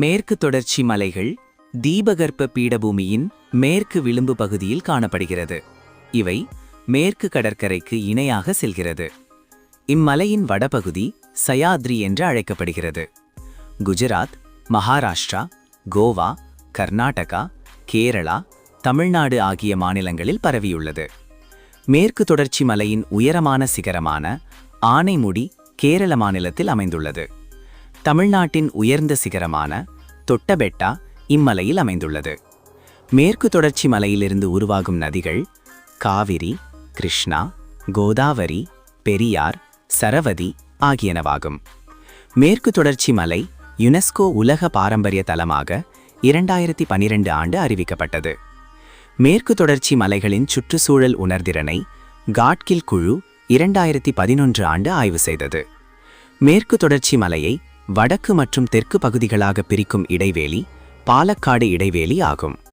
மேற்கு தொடர்ச்சி மலைகள் தீபகற்ப பீடபூமியின் மேற்கு விளிம்பு பகுதியில் காணப்படுகிறது. இவை மேற்கு கடற்கரைக்கு இணையாக செல்கிறது. இம்மலையின் வடபகுதி சயாத்ரி என்று அழைக்கப்படுகிறது. குஜராத் மகாராஷ்டிரா கோவா கர்நாடகா கேரளா தமிழ்நாடு ஆகிய மாநிலங்களில் பரவியுள்ளது. மேற்கு தொடர்ச்சி மலையின் உயரமான சிகரமான ஆனைமுடி கேரள மாநிலத்தில் அமைந்துள்ளது. தமிழ்நாட்டின் உயர்ந்த சிகரமான தொட்டபெட்டா இம்மலையில் அமைந்துள்ளது. மேற்கு தொடர்ச்சி மலையிலிருந்து உருவாகும் நதிகள் காவிரி கிருஷ்ணா கோதாவரி பெரியார் சரவதி ஆகியனவாகும். மேற்கு தொடர்ச்சி மலை யுனெஸ்கோ உலக பாரம்பரிய தலமாக இரண்டாயிரத்தி பனிரெண்டு ஆண்டு அறிவிக்கப்பட்டது. மேற்கு தொடர்ச்சி மலைகளின் சுற்றுச்சூழல் உணர்திறனை காட்கில் குழு இரண்டாயிரத்தி பதினொன்று ஆண்டு ஆய்வு செய்தது. மேற்கு தொடர்ச்சி மலையை வடக்கு மற்றும் தெற்கு பகுதிகளாக பிரிக்கும் இடைவேளி பாலக்காடு இடைவேளி ஆகும்.